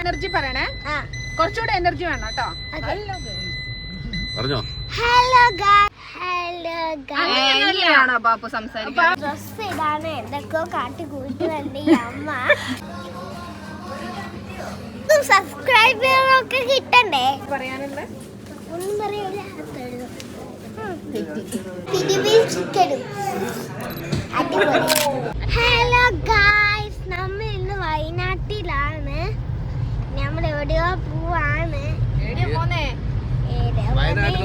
Energy പറയണേ. ആ. കുറച്ചുകൂടെ എനർജി വേണം കേട്ടോ. പറഞ്ഞോ? ഹലോ ഹലോ പാപ്പു സംസാരിക്കുന്നത് ഡ്രസ് ഇടാണ് എന്തൊക്കെയോ കാട്ടി കൂട്ടുന്നുണ്ട് അമ്മ. സബ്സ്ക്രൈബറൊക്കെ കിട്ടണ്ടേ? പറയാനുള്ള? ഒന്നും പറയൂല ചിക്കനും. അടിപൊളി ഹലോ ഗായ്സ് നമ്മൾ ഇന്ന് വയനാട്ടിലാണ് നമ്മൾ എവിടെയോ പോവാണ് എവിടെയാ പോന്നേ ഏടെ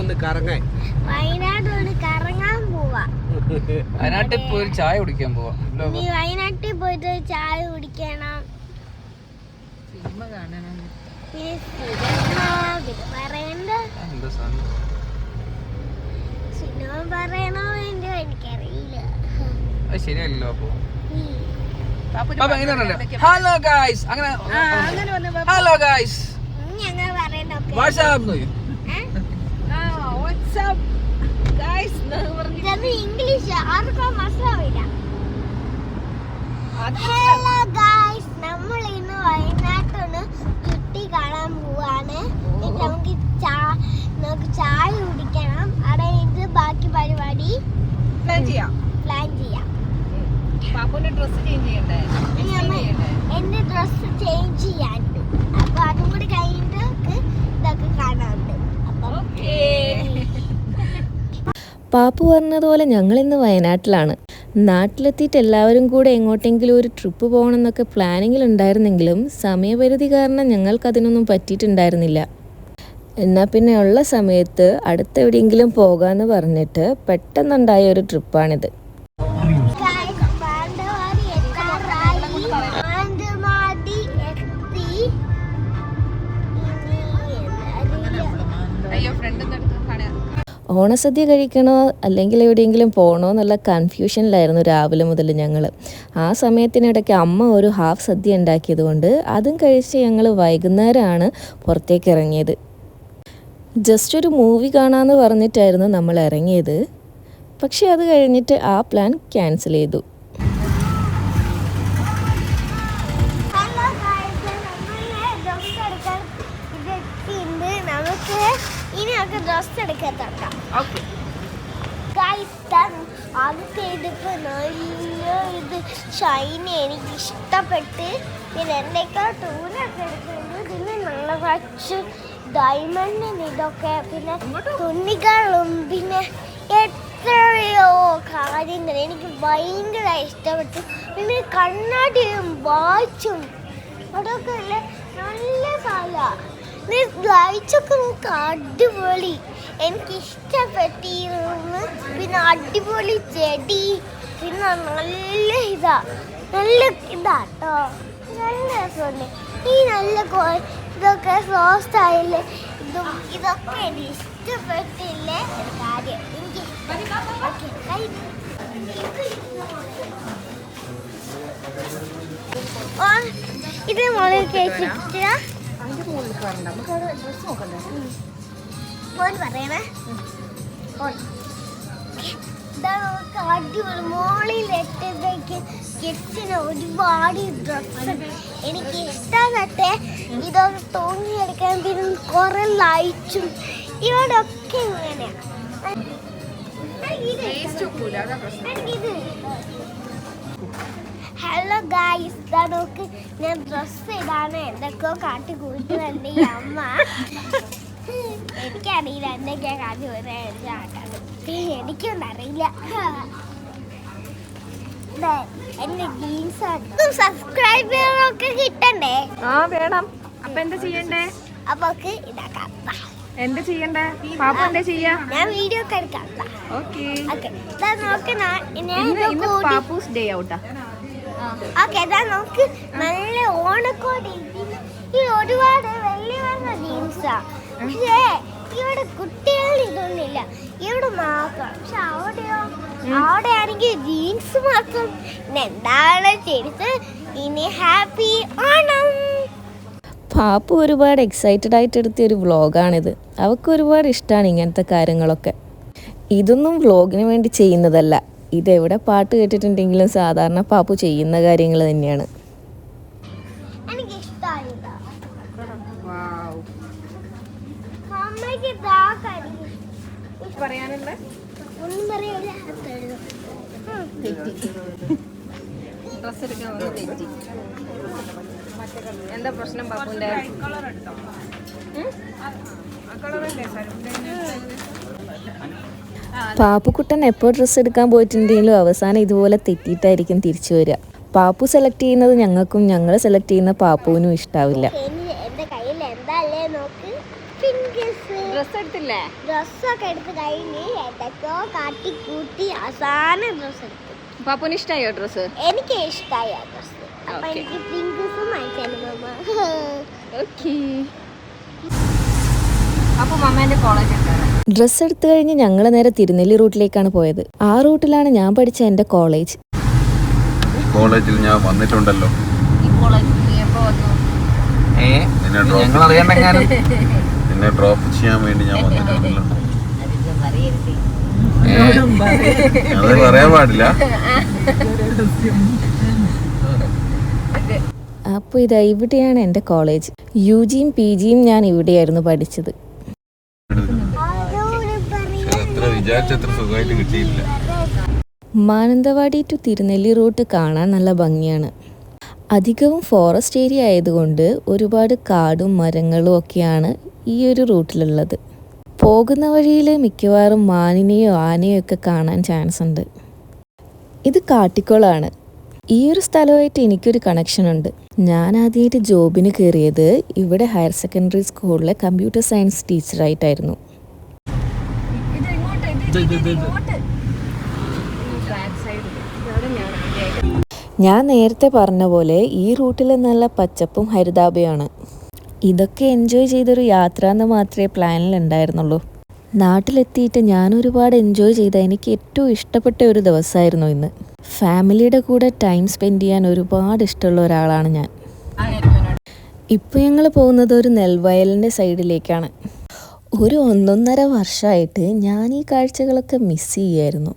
വയനാട്ടിലൊന്ന് കറങ്ങാൻ? വയനാട് ഒന്ന് കറങ്ങാൻ പോവാ. വയനാട്ടിൽ പോയി ഒരു ചായ കുടിക്കാൻ പോവാ. നീ വയനാട്ടിൽ പോയിട്ട് ചായ കുടിക്കണം. സിനിമ കാണണം. സിനിമ എന്താ പറയണോ വേണ്ടോ എനിക്കറിയില്ല. അത് ശരിയല്ലോ അപ്പൊ. ഹലോ ഗായ്സ് അങ്ങനെ അങ്ങനെ വന്നേ പാപ്പു. ഹലോ ഗായ്സ് വാട്സാപ്പ് ആ വാട്സ്ആപ്പ് ഗൈസ് ഇംഗ്ലീഷ് ആർക്കും മനസ്സിലാവില്ല. ഹലോ ഗായ്സ് നമ്മൾ ഇന്ന് വയനാട്ടിന് ചുറ്റി കാണാൻ പോവാണ്. നമുക്ക് ചാ- നമുക്ക് ചായ കുടിക്കണം. അവിടെ ഇത് ബാക്കി പരിപാടി? പ്ലാൻ ചെയ്യാം. പ്ലാൻ ചെയ്യാം. പാപ്പുവിന്റെ ഡ്രസ് ചേഞ്ച് ചെയ്യണ്ടേ? എന്റെ ഡ്രസ് ചേഞ്ച് ചെയ്യാനുണ്ട് അപ്പൊ അതും കൂടി കഴിഞ്ഞിട്ട് നമുക്ക് ഇതൊക്കെ കാണാനുണ്ട് അപ്പൊ പാപ്പു പറഞ്ഞതുപോലെ ഞങ്ങളിന്ന് വയനാട്ടിലാണ്. നാട്ടിലെത്തിയിട്ട് എല്ലാവരും കൂടെ എങ്ങോട്ടെങ്കിലും ഒരു ട്രിപ്പ് പോകണമെന്നൊക്കെ പ്ലാനിങ്ങിൽ ഉണ്ടായിരുന്നെങ്കിലും സമയപരിധി കാരണം ഞങ്ങൾക്കതിനൊന്നും പറ്റിയിട്ടുണ്ടായിരുന്നില്ല. എന്നാൽ പിന്നെ ഉള്ള സമയത്ത് അടുത്തെവിടെയെങ്കിലും പോകാമെന്ന് പറഞ്ഞിട്ട് പെട്ടെന്നുണ്ടായ ഒരു ട്രിപ്പാണിത് ഓണസദ്യ കഴിക്കണോ അല്ലെങ്കിൽ എവിടെയെങ്കിലും പോകണോ എന്നുള്ള കൺഫ്യൂഷനിലായിരുന്നു രാവിലെ മുതൽ ഞങ്ങൾ. ആ സമയത്തിനിടയ്ക്ക് അമ്മ ഒരു ഹാഫ് സദ്യ ഉണ്ടാക്കിയത് കൊണ്ട് അതും കഴിച്ച് ഞങ്ങൾ വൈകുന്നേരമാണ് പുറത്തേക്ക് ഇറങ്ങിയത്. ജസ്റ്റ് ഒരു മൂവി കാണാമെന്ന് പറഞ്ഞിട്ടായിരുന്നു നമ്മൾ ഇറങ്ങിയത്. പക്ഷേ അത് കഴിഞ്ഞിട്ട് ആ പ്ലാൻ ക്യാൻസൽ ചെയ്തു. ഓക്കെ. ആദ്യത്തെ നല്ല ഇത് ഷൈനി എനിക്ക് ഇഷ്ടപ്പെട്ട് പിന്നെ എന്തൊക്കെയോ ടൂലൊക്കെ എടുക്കുന്നുണ്ട് ഇതിന് നല്ല കുറച്ച് ഡയമണ്ടിന് ഇതൊക്കെ. പിന്നെ തുണികളും. പിന്നെ എത്രയോ കാര്യങ്ങൾ എനിക്ക് ഭയങ്കര ഇഷ്ടപ്പെട്ടു. പിന്നെ കണ്ണാടിയും വാച്ചും. അതൊക്കെ നല്ല നല്ല സാല ലൈറ്റ്സൊക്കെ നമുക്ക് അടിപൊളി. എനിക്ക് ഇഷ്ടപ്പെട്ടു ഈ പിന്നെ അടിപൊളി ചെടി. പിന്നെ നല്ല ഇതാ. നല്ല ഇതാ കേട്ടോ നല്ല രസമുണ്ട്. ഈ നല്ല ഇതൊക്കെ സോഫ്റ്റ് ആയില്ലേ ഇതും ഇതൊക്കെ എനിക്ക് ഇഷ്ടപ്പെട്ടില്ലേ കാര്യം. എനിക്ക് ഇത് ഓക്കെ ആ, ഇത് മുകളിൽ കേട്ടിട്ട് ഫോൺ പറയണേ? ഫോൺ ഇതാ നമുക്ക് അടിപൊളി മോളിൽ എട്ടുമ്പോഴേക്ക് കിഡ്സിന് ഒരുപാട് ഡ്രസ്സ് എനിക്ക് ഇഷ്ടപ്പെട്ടെ ഇതൊക്കെ തൂങ്ങിയെടുക്കാൻ പിന്നെ കുറെ ലൈറ്റും ഇവിടൊക്കെ ഇങ്ങനെയാണ് ഹലോ ഗായ്സ് ഇതാ നോക്ക് ഞാൻ ഡ്രസ്സ് ഇടാണ് എന്തൊക്കെയോ കാട്ടി കൂട്ടുന്നുണ്ട് ഈ അമ്മ. എനിക്കറിയില്ല എന്തൊക്കെയാ കാട്ടി പോയത് എനിക്കൊന്നും അറിയില്ല എന്റെ ജീൻസ് ആണ്. സബ്സ്ക്രൈബറൊക്കെ കിട്ടണ്ടേ? ആ വേണം. അപ്പൊ എന്താ ചെയ്യണ്ടേ? അപ്പൊ ഇതാക്കാം. എന്താ ചെയ്യണ്ടേ? പാപ്പ എന്താ ചെയ്യാ? ഞാൻ വീഡിയോ ഒക്കെ എടുക്കാം. ഓക്കെ. പാപ്പൂസ് ഡേ ഔട്ടാ. ഓക്കെ ഇതാ നമുക്ക് നല്ല ഓണക്കോടി. ഈ ഒരുപാട് വലിയ ജീൻസാ പക്ഷേ ഇവിടെ കുട്ടികൾ ഇതൊന്നുമില്ല. ഇവിടെ മാത്രം. പക്ഷെ അവിടെയോ? അവിടെ ആണെങ്കിൽ ജീൻസ് മാത്രം. എന്താണ് ചെയ്ത് ഇനി ഹാപ്പി ഓണം പാപ്പു ഒരുപാട് എക്സൈറ്റഡ് ആയിട്ട് എടുത്തിയ ഒരു വ്ളോഗാണിത് അവൾക്ക് ഒരുപാട് ഇഷ്ടമാണ് ഇങ്ങനത്തെ കാര്യങ്ങളൊക്കെ. ഇതൊന്നും വ്ളോഗിന് വേണ്ടി ചെയ്യുന്നതല്ല. ഇതെവിടെ പാട്ട് കേട്ടിട്ടുണ്ടെങ്കിലും സാധാരണ പാപ്പു ചെയ്യുന്ന കാര്യങ്ങൾ തന്നെയാണ്. എനിക്ക് പറയാനുള്ള. ഡ്രസ് എടുക്കാൻ വന്ന് തെറ്റി. എന്താ പ്രശ്നം ബാബുന്റെ? പാപ്പുക്കുട്ടൻ എപ്പോൾ ഡ്രസ്സ് എടുക്കാൻ പോയിട്ടുണ്ടെങ്കിലും അവസാനം ഇതുപോലെ തെറ്റിയിട്ടായിരിക്കും തിരിച്ചു വരിക. പാപ്പു സെലക്ട് ചെയ്യുന്നത് ഞങ്ങൾക്കും ഞങ്ങൾ സെലക്ട് ചെയ്യുന്ന പാപ്പുവിനും ഇഷ്ടാവില്ല ശരി, എന്റെ കയ്യിൽ എന്താ അല്ലേ നോക്ക് ഫിംഗേഴ്സ് ഡ്രസ് എടുത്തില്ലേ ഡ്രസ്സൊക്കെ എടുത്ത് കഴിഞ്ഞ് എന്തൊക്കെയോ കാട്ടി കൂട്ടി അവസാനം ഡ്രസ്സ് എടുത്തു പാപ്പുന് ഇഷ്ടായോ ഡ്രസ് എനിക്ക് ഇഷ്ടമായി ആ ഡ്രസ്സ്? അപ്പൊ. എനിക്ക് പിങ്ക് അപ്പൊ മമ്മേന്റെ കോളേജ് എത്താറ് ഡ്രസ്സ് എടുത്തു കഴിഞ്ഞ് ഞങ്ങൾ നേരെ തിരുനെല്ലി റൂട്ടിലേക്കാണ് പോയത്. ആ റൂട്ടിലാണ് ഞാൻ പഠിച്ച എന്റെ കോളേജ് കോളേജിൽ ഞാൻ വന്നിട്ടുണ്ടല്ലോ. ഈ കോളേജ് എപ്പോ വന്നു? ഏ? ഞങ്ങൾ നിന്നെ ഡ്രോപ്പ് ചെയ്യാൻ വേണ്ടി ഞാൻ വന്നിട്ടുണ്ടല്ലോ അത് പറയാൻ പാടില്ല. അപ്പോൾ ഇതാ ഇവിടെയാണ് എന്റെ കോളേജ് യു ജിയും പി ജിയും ഞാൻ ഇവിടെയായിരുന്നു പഠിച്ചത്. മാനന്തവാടി ടു തിരുനെല്ലി റൂട്ട് കാണാൻ നല്ല ഭംഗിയാണ്. അധികവും ഫോറസ്റ്റ് ഏരിയ ആയതുകൊണ്ട് ഒരുപാട് കാടും മരങ്ങളും ഒക്കെയാണ് ഈ ഒരു റൂട്ടിലുള്ളത്. പോകുന്ന വഴിയിൽ മിക്കവാറും മാനിനെയോ ആനയോ ഒക്കെ കാണാൻ ചാൻസ് ഉണ്ട്. ഇത് കാട്ടിക്കുളമാണ് ഈ ഒരു സ്ഥലമായിട്ട് എനിക്കൊരു കണക്ഷൻ ഉണ്ട്. ഞാൻ ആദ്യമായിട്ട് ജോബിന് കയറിയത് ഇവിടെ ഹയർ സെക്കൻഡറി സ്കൂളിലെ കമ്പ്യൂട്ടർ സയൻസ് ടീച്ചറായിട്ടായിരുന്നു ഞാൻ നേരത്തെ പറഞ്ഞ പോലെ ഈ റൂട്ടിൽ നല്ല പച്ചപ്പും ഹരിതാപയാണ് ഇതൊക്കെ എൻജോയ് ചെയ്തൊരു യാത്ര എന്ന് മാത്രമേ പ്ലാനിൽ ഉണ്ടായിരുന്നുള്ളൂ നാട്ടിലെത്തിയിട്ട് ഞാൻ ഒരുപാട് എൻജോയ് ചെയ്ത എനിക്ക് ഏറ്റവും ഇഷ്ടപ്പെട്ട ഒരു ദിവസമായിരുന്നു ഇന്ന്. ഫാമിലിയുടെ കൂടെ ടൈം സ്പെൻഡ് ചെയ്യാൻ ഒരുപാട് ഇഷ്ടമുള്ള ഒരാളാണ് ഞാൻ. ഇപ്പോൾ ഞങ്ങൾ പോകുന്നത് ഒരു നെൽവയലിന്റെ സൈഡിലേക്കാണ്. ഒരു ഒന്നൊന്നര വർഷമായിട്ട് ഞാൻ ഈ കാഴ്ചകളൊക്കെ മിസ് ചെയ്യായിരുന്നു.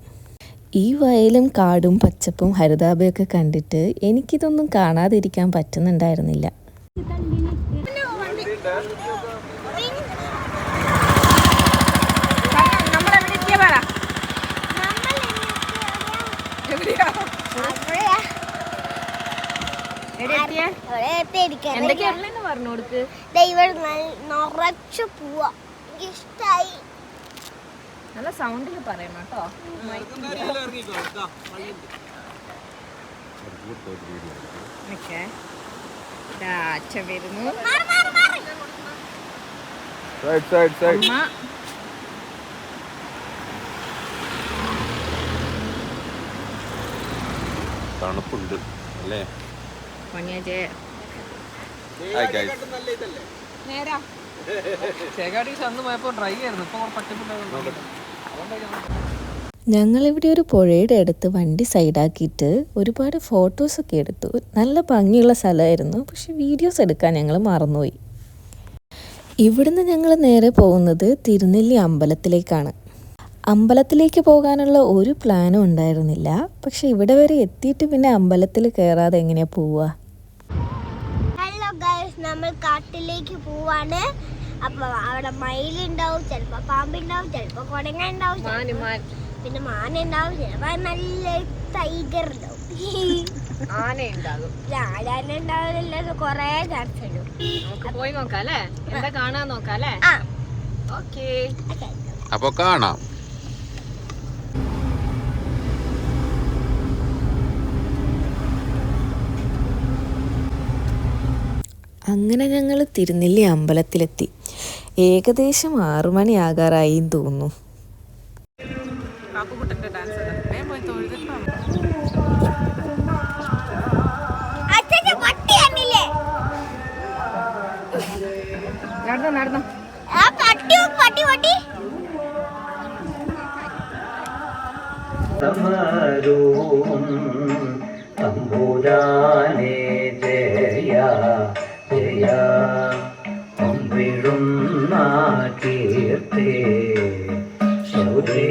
ഈ വയലും കാടും പച്ചപ്പും ഹരിതാപയൊക്കെ കണ്ടിട്ട് എനിക്കിതൊന്നും കാണാതിരിക്കാൻ പറ്റുന്നുണ്ടായിരുന്നില്ല. എന്തൊക്കെയാണെന്ന് പറഞ്ഞു കൊടുക്ക്. ദൈവം നിറച്ചു പോവാ. എനിക്ക് ഇഷ്ടായി നല്ല സൗണ്ടിൽ പറയണം കേട്ടോ. അച്ഛൻ വരുന്നു. തണുപ്പുണ്ട് അല്ലേ? ഹായ് ഗൈസ് നേരാ. ചേകാടി അന്ന് പോയപ്പോ ഡ്രൈ ആയിരുന്നു. ഞങ്ങളിവിടെ ഒരു പുഴയുടെ അടുത്ത് വണ്ടി സൈഡാക്കിയിട്ട് ഒരുപാട് ഫോട്ടോസൊക്കെ എടുത്തു. നല്ല ഭംഗിയുള്ള സ്ഥലമായിരുന്നു. പക്ഷെ വീഡിയോസ് എടുക്കാൻ ഞങ്ങൾ മറന്നുപോയി. ഇവിടുന്ന് ഞങ്ങൾ നേരെ പോകുന്നത് തിരുനെല്ലി അമ്പലത്തിലേക്കാണ്. അമ്പലത്തിലേക്ക് പോകാനുള്ള ഒരു പ്ലാനും ഉണ്ടായിരുന്നില്ല. പക്ഷെ ഇവിടെ വരെ എത്തിയിട്ട് പിന്നെ അമ്പലത്തിൽ കയറാതെ എങ്ങനെയാ പോവുക? നമ്മൾ കാട്ടിലേക്ക് പോവാണ്. അപ്പൊ അവിടെ മയിലുണ്ടാവും ചിലപ്പോ പാമ്പുണ്ടാവും ചിലപ്പോ കൊടങ്ങ ഉണ്ടാവും പിന്നെ മാന ഉണ്ടാവും ചിലപ്പോ നല്ല ടൈഗർ ഉണ്ടാവും. ആന ഉണ്ടാകും. ഉണ്ടാവില്ല കൊറേ ചർച്ച പോയി നോക്കാം അല്ലേ? എന്താ കാണാൻ നോക്കാം അല്ലേ? ഓക്കെ അപ്പൊ കാണാം. അങ്ങനെ ഞങ്ങൾ തിരുനെല്ലി അമ്പലത്തിലെത്തി. ഏകദേശം ആറു മണിയാകാറായി എന്ന് തോന്നുന്നു തമ്പുരാനെ ജയ ജയ അമ്പിടുന്ന കീർത്തി. ശൗരേ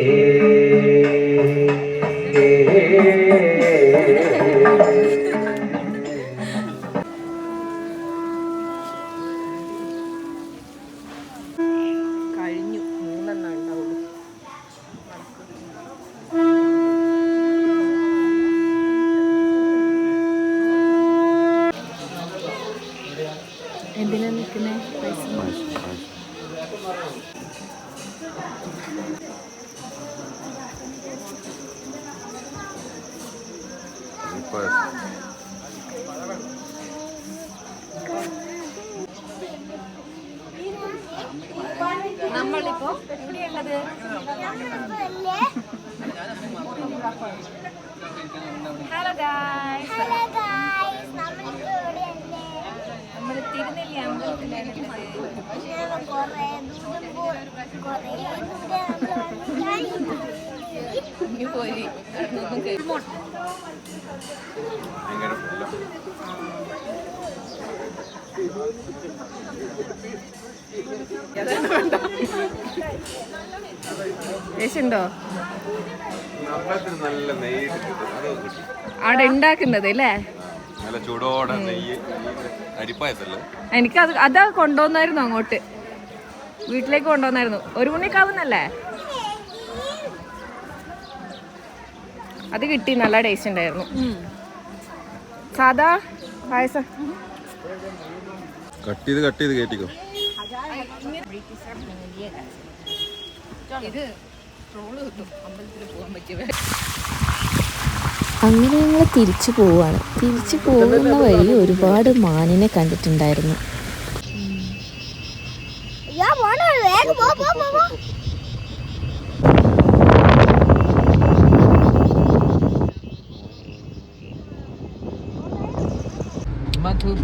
നമ്മളിപ്പോ എവിടെയുള്ളത് ഹലോ ഗായ്സ് നമ്മൾ തിരുനെല്ലി അമ്പലത്തിലാണ് ഞാൻ അമ്പലത്തിൽ നല്ല നെയ്യ് അവിടെ ഉണ്ടാക്കുന്നത് അല്ലേ? നല്ല ചൂടോടെ നെയ്യ് നെയ്യ് അരിപ്പായസല്ലേ എനിക്ക് അത് അതാ കൊണ്ടുവന്നായിരുന്നു അങ്ങോട്ട്. വീട്ടിലേക്ക് കൊണ്ടുവന്നായിരുന്നു. ഒരു മണിക്കാവുന്നല്ലേ അത് കിട്ടി നല്ല ടേസ്റ്റ് ഉണ്ടായിരുന്നു. സാധാ പായസം. കട്ട് ചെയ്ത് കട്ട് ചെയ്ത് കേട്ടിക്കോ ഇത് ട്രോൾ കിട്ടും. അമ്പലത്തിൽ പോകാൻ പറ്റിയ അങ്ങനെ ഞങ്ങൾ തിരിച്ചു പോവാണ്. തിരിച്ചു പോകുന്ന വഴി ഒരുപാട് മാനിനെ കണ്ടിട്ടുണ്ടായിരുന്നു.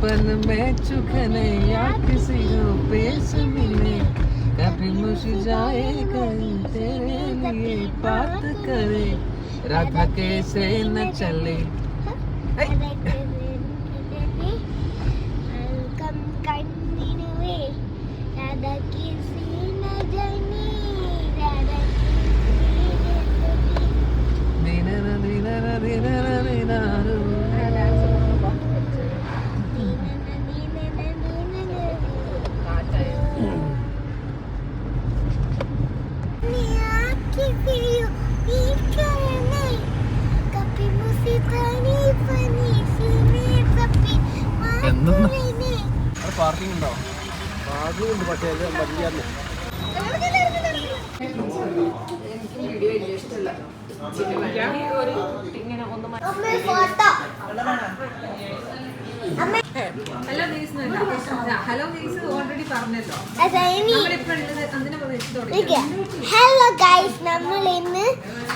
पल में चुकनैया किसी को पेश मिले। कभी मुझ कहीं तेरे लिए बात करे। राधा कैसे न चले। हाँ? പാർക്കിംഗ് ഉണ്ടോ? ഫോട്ടോ ഹലോ നീസ് ഹലോ ഓൾറെഡി പറഞ്ഞല്ലോ ഹലോ ഗൈസ് നമ്മൾ ഇന്ന്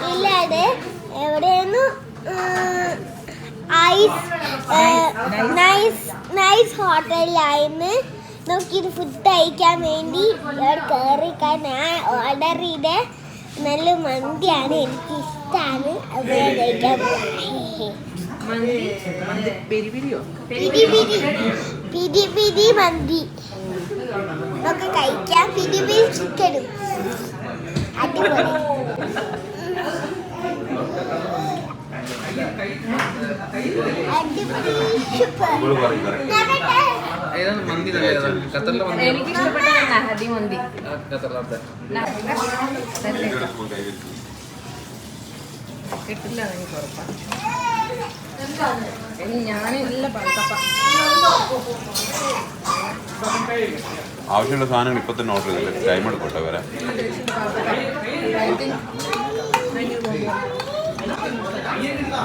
ഇല്ലാതെ എവിടെയെന്ന് ഐസ് നൈസ് നൈസ് ഹോട്ടലിലായിരുന്നു നമുക്കിത് ഫുഡ് കഴിക്കാൻ വേണ്ടി ഇവിടെ കയറി ഞാൻ ഓർഡർ ചെയ്ത നല്ല മന്തിയാണ് എനിക്ക് ഇഷ്ടമാണ് അത് കഴിക്കാൻ. പിരി പിരി. പിരി പിരി മന്തി. നമുക്ക് കഴിക്കാം. പിരി പിരി ചിക്കനും അടിപൊളി. നഹദി മന്തി ആവശ്യമുള്ള സാധനങ്ങൾ ഇപ്പൊ തന്നെ ഓർഡർ ചെയ്തില്ലേ ടൈം എടുക്കട്ടെ വരാൻ മന്തി എങ്ങനെയുണ്ട്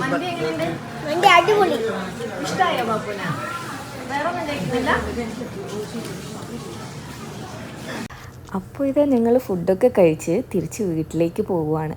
മന്തി അടിപൊളി. ഇഷ്ടമായോ ബാപ്പുന? അപ്പോൾ ഇത് ഞങ്ങൾ ഫുഡൊക്കെ കഴിച്ച് തിരിച്ച് വീട്ടിലേക്ക് പോവുകയാണ്.